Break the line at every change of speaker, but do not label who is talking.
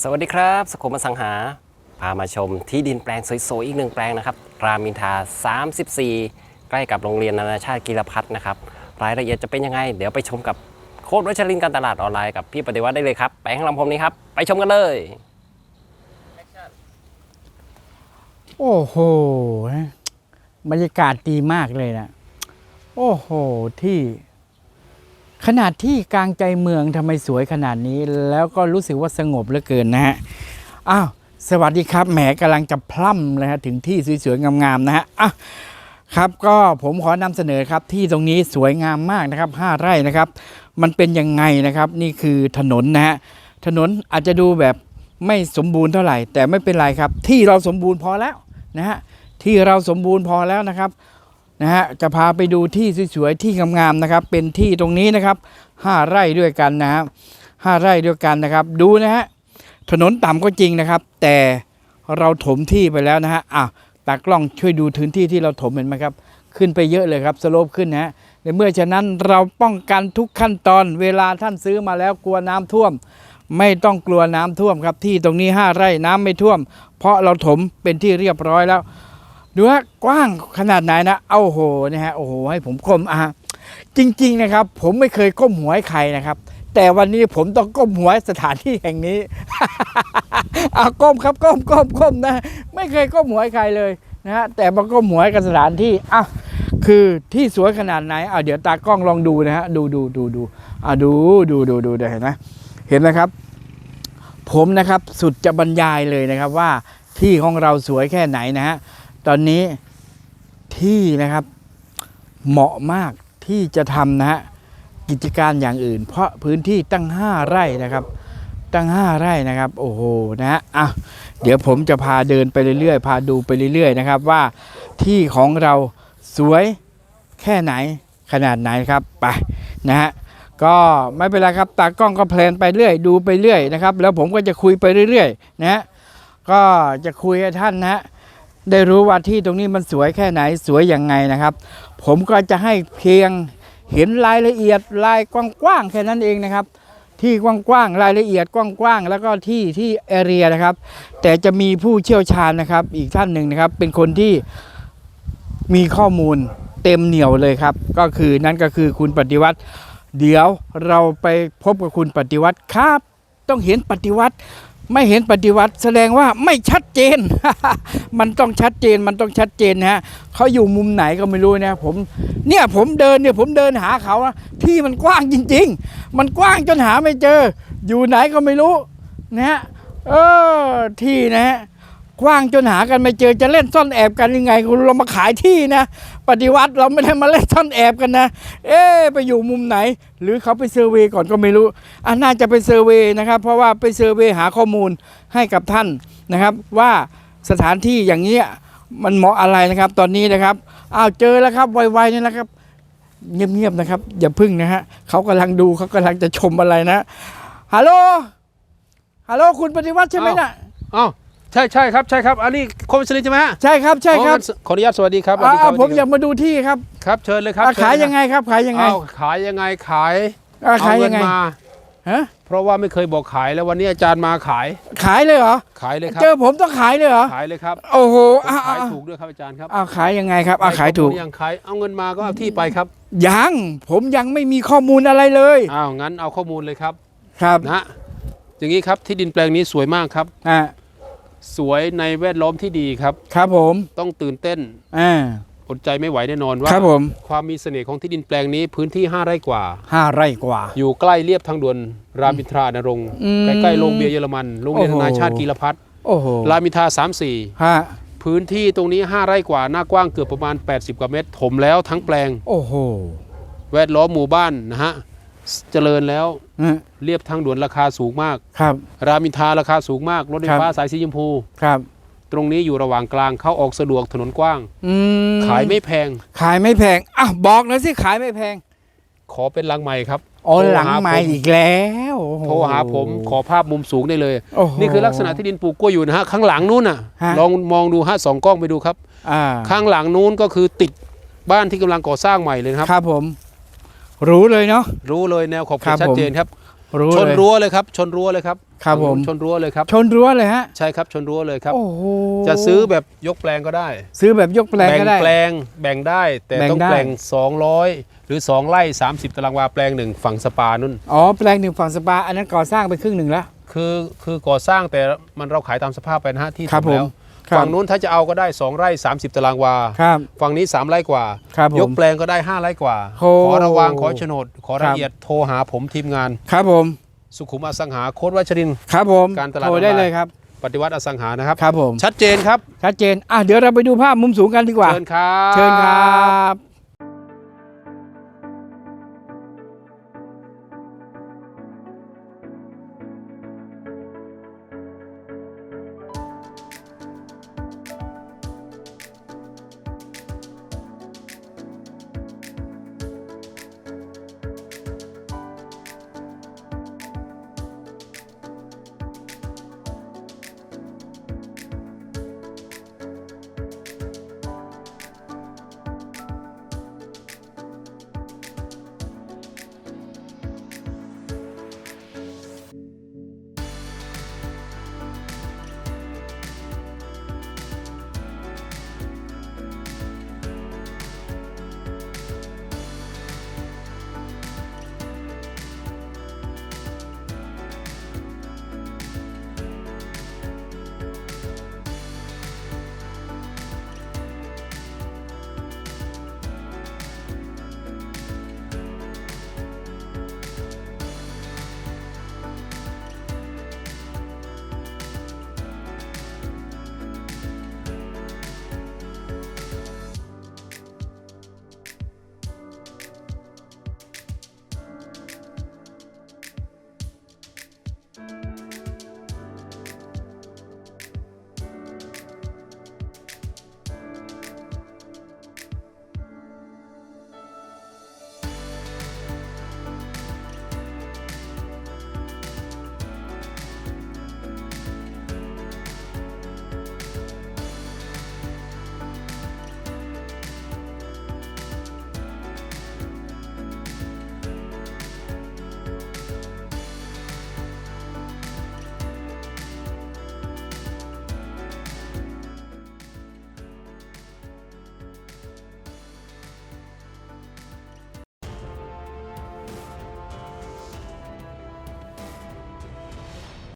สวัสดีครับสกุลมสังหา พามาชมที่ดินแปลงสวยๆอีกหนึ่งแปลงนะครับ รามอินทรา34 ใกล้กับโรงเรียนนานาชาติกีรพัฒน์นะครับ รายละเอียดจะเป็นยังไง เดี๋ยวไปชมกับโค้ดวัชรินการตลาดออนไลน์กับพี่ปฏิวัติได้เลยครับ แปลงลำพมนี้ครับ ไปชมกันเลย
โอ้โห บรรยากาศดีมากเลยนะ โอ้โห ที่ ขนาดที่กลางใจเมืองทำไมสวยขนาดนี้ แล้วก็รู้สึกว่าสงบเหลือเกินนะฮะอ้าวสวัสดีครับแหมกำลังจะพล่ำเลยฮะถึงที่สวยๆงามๆนะฮะอะครับก็ผมขอนำเสนอครับที่ตรงนี้สวยงามมากนะครับ5ไร่นะครับ มันเป็นยังไงนะครับ นี่คือถนนนะฮะถนนอาจจะดูแบบไม่สมบูรณ์เท่าไหร่ แต่ไม่เป็นไรครับ ที่เราสมบูรณ์พอแล้วนะฮะที่เราสมบูรณ์พอแล้วนะครับ นะฮะจะพาไปดูที่สวยๆที่งามๆนะครับ เป็นที่ตรงนี้นะครับ5ไร่ด้วยกันนะครับห้าไร่ด้วยกันนะครับ ดูนะฮะถนนต่ำก็จริงนะครับ แต่เราถมที่ไปแล้วนะฮะอะตากล้องช่วยดูพื้นที่ที่เราถมเห็นไหมครับขึ้นไปเยอะเลยครับสโลปขึ้นนะฮะในเมื่อฉะนั้นเราป้องกันทุกขั้นตอน เวลาท่านซื้อมาแล้วกลัวน้ำท่วม ไม่ต้องกลัวน้ำท่วมครับที่ตรงนี้ 5 ไร่น้ำไม่ท่วม เพราะเราถมเป็นที่เรียบร้อยแล้ว ดูฮะกว้างขนาดไหนนะเอาโหนะฮะโอ้โหให้ผมก้มอะจริง ๆนะครับ ผมไม่เคยก้มหัวให้ใครนะครับ แต่วันนี้ผมต้องก้มหัวสถานที่แห่งนี้เอาก้มครับก้มก้มก้มนะ ไม่เคยก้มหัวให้ใครเลยนะฮะแต่มาก้มหัวให้กับสถานที่อะคือที่สวยขนาดไหนอะเดี๋ยวตากล้องลองดูนะฮะดูดูดูดูอะดูดูดูดูเดี๋ยวเห็นไหมเห็นไหมครับ ผมนะครับสุดจะบรรยายเลยนะครับว่าที่ของเราสวยแค่ไหนนะฮะ ตอนนี้ที่นะครับเหมาะมากที่จะทำนะฮะกิจการอย่างอื่น เพราะพื้นที่ตั้ง 5 ไร่นะครับ ตั้ง 5 ไร่นะครับ โอ้โหนะฮะอะเดี๋ยวผมจะพาเดินไปเรื่อยๆ พาดูไปเรื่อย ๆ นะครับ ว่าที่ของเราสวยแค่ไหนขนาดไหนครับไปนะฮะก็ไม่เป็นไรครับตากล้องก็เพลนไปเรื่อย ดูไปเรื่อยนะครับ แล้วผมก็จะคุยไปเรื่อยๆนะฮะก็จะคุยให้ท่านนะฮะ ได้รู้ว่าที่ตรงนี้มันสวยแค่ไหนสวยอย่างไงนะครับ ผมก็จะให้เพียงเห็นรายละเอียดรายกว้างๆแค่นั้นเองนะครับ ที่กว้างๆรายละเอียดกว้างๆแล้วก็ที่ที่แอเรียนะครับ แต่จะมีผู้เชี่ยวชาญนะครับ อีกท่านหนึ่งนะครับ เป็นคนที่มีข้อมูลเต็มเหนียวเลยครับ ก็คือนั่นก็คือคุณปฏิวัติ เดี๋ยวเราไปพบกับคุณปฏิวัติครับ ต้องเห็นปฏิวัติ ไม่เห็นปฏิวัติแสดงว่าไม่ชัดเจน มันต้องชัดเจนมันต้องชัดเจนนะฮะเขาอยู่มุมไหนก็ไม่รู้นะผมเนี่ยผมเดินเนี่ยผมเดินหาเขานะที่มันกว้างจริง ๆ มันกว้างจนหาไม่เจอ อยู่ไหนก็ไม่รู้นะฮะเออที่นะฮะ ว้างจนหากันไม่เจอจะเล่นซ่อนแอบกันยังไงคุณเรามาขายที่นะ ปฏิวัติเราไม่ได้มาเล่นซ่อนแอบกันนะ เอ๊ไปอยู่มุมไหน หรือเขาไปเซอร์เวยก่อนก็ไม่รู้อะน่าจะไปเซอร์เวยนะครับ เพราะว่าไปเซอร์เวยหาข้อมูลให้กับท่านนะครับ ว่าสถานที่อย่างเงี้มันเหมาะอะไรนะครับ ตอนนี้นะครับอ้าวเจอแล้วครับไวๆนี่นะครับ เงียบๆนะครับ อย่าพึ่งนะฮะเขากำลังดูเขากำลังจะชมอะไรนะฮัลโหลฮัลโหลคุณปฏิวัติใช่ไหมนะ
อ้าว ใช่ใช่ครับใช่ครับอันนี้คมสลินใช่ไหมฮะ
ใช่ครับใช่ครับ
อ๋องั้นขออนุญาตสวัสดีครับสวัส
อ่า
ดีครับ
ผมอยากมาดูที่ครับ
ครับเชิญเลยครับ
อะ
เชิญ
ขาย
เล
ยังไงครับ ขายยังไง
อ้าวขายยังไงขาย
อะ
เอา
ขาย
เงิ
ยังไง
มา
ฮะ
เพราะว่าไม่เคยบอกขายแล้ววันนี้อาจารย์มาขาย
ขายเลยเหรอ
ขายเลยครับ
เจอผมต้องขายเลยเหรอ
ขายเลยครับ
โอ้โห
ผม
อะ
ขาย
อะ
ถูกด้วยครับอาจารย์ครับ
อะขายยังไงครับอะขายถูก
ผมยังขายเอาเงินมาก็เอาที่ไปครับ
ยังผมยังไม่มีข้อมูลอะไรเลย
อ้าวงั้นเอาข้อมูลเลยครับ
ครับ
นะอย่างนี้ครับที่ดินแปลงนี้สวยมากครับ
อ่า
สวยในแวดล้อมที่ดีครับ
ครับผม
ต้องตื่นเต้น
อ่า
อดใจไม่ไหวแน่นอนว่า
ครับผม
ความมีเสน่ห์ของที่ดินแปลงนี้พื้นที่ 5 ไร่กว่า
ห้าไร่กว่า
อยู่ใกล้เรียบทางด่วนรามอินทรานรงค์
อืม
ใกล้ๆโรงเบียร์เยอรมันโรงเรียน
โอ้
นา
โห
นาชาติกีรพัฒน์
โอ้โห
รามอินทรา
ฮะ
34พื้นที่ตรงนี้ 5 ไร่กว่า หน้ากว้างเกือบประมาณ 80 กว่าเมตร ถมแล้วทั้งแปลง
โอ้โห
แวดล้อมหมู่บ้านนะฮะ เจริญแล้ว
อะ
เรียบทางด่วนราคาสูงมาก
ครับ
รามอินทราราคาสูงมาก รถไฟฟ้า
ครับ
สายสีชมพู
ครับ
ตรงนี้อยู่ระหว่างกลางเข้าออกสะดวกถนนกว้าง
อืม
ขายไม่แพง
ขายไม่แพงอะบอกหน่อยสิขายไม่แพง
ขอเป็นลังใหม่ครับ
อ๋อ
โทร
หลัง
หา
ใหม่
ผม
อีกแล้วโอ้โโท
รหาผมขอภาพมุมสูงได้เลย
โอ้โห
นี่คือลักษณะที่ดินปลูกกล้วยอยู่นะฮะข้างหลังนู้นน่ะ
ฮะ
ลองมองดูฮะสองกล้องไปดูครับ
อ่า
ข้างหลังนู้นก็คือติดบ้านที่กำลังก่อสร้างใหม่เลยนะครับ
ครับผม รู้เลยเนาะ
รู้เลยแนวขอบ
ครั
เขต
บ
ชัด
ผม
เจนครับ
รู้
ชน
เลย
รั้วเลยครับ ชนรั้วเลยครับ
ครับผม
ชนรั้วเลยครับ
ชนรั้วเลยฮะ
ใช่ครับ ชนรั้วเลยครับ
โอ้โห
จะซื้อแบบยกแปลงก็ได้
ซื้อแบบยกแปลง
แบ่ง
ก็ได้
แปลงแบ่งได้ แต่
แบ่ง
ต้อง
ได้
แปลง 200 หรือ 2ไร่30 ตารางวาแปลงหนึ่งฝั่งสปานุ่น
อ๋อแปลงหนึ่งฝั่งสปา อันนั้นก่อสร้างไปครึ่งหนึ่งแล้ว
คือคือก่อสร้างแต่มันเราขายตามสภาพไปนะฮะที่
ครับ
ทำแล้ว
ผม ครับ
ฝั่งนู้นถ้าจะเอาก็ได้ 2 ไร่ 30 ตารางวา
ครับ
ฝั่งนี้ 3 ไร่กว่า
ครับผม
ยกแปลงก็ได้ 5 ไร่กว่า
โอ้
ขอระวังขอโฉนด ขอ
ครั
ราย
บ
ละเอียดโทรหาผมทีมงาน
ครับผม
สุขุมอสังหาโค้ดวัชรินทร์
ครับผม
การตลาด
โทร
ออนไลน์
ได้เลยครับ
ปฏิวัติอสังหานะครับ
ครับผม
ชัดเจนครับ
ชัดเจน อะ เดี๋ยวเราไปดูภาพมุมสูงกันดีกว่า
เชิญครับ
เชิญครับ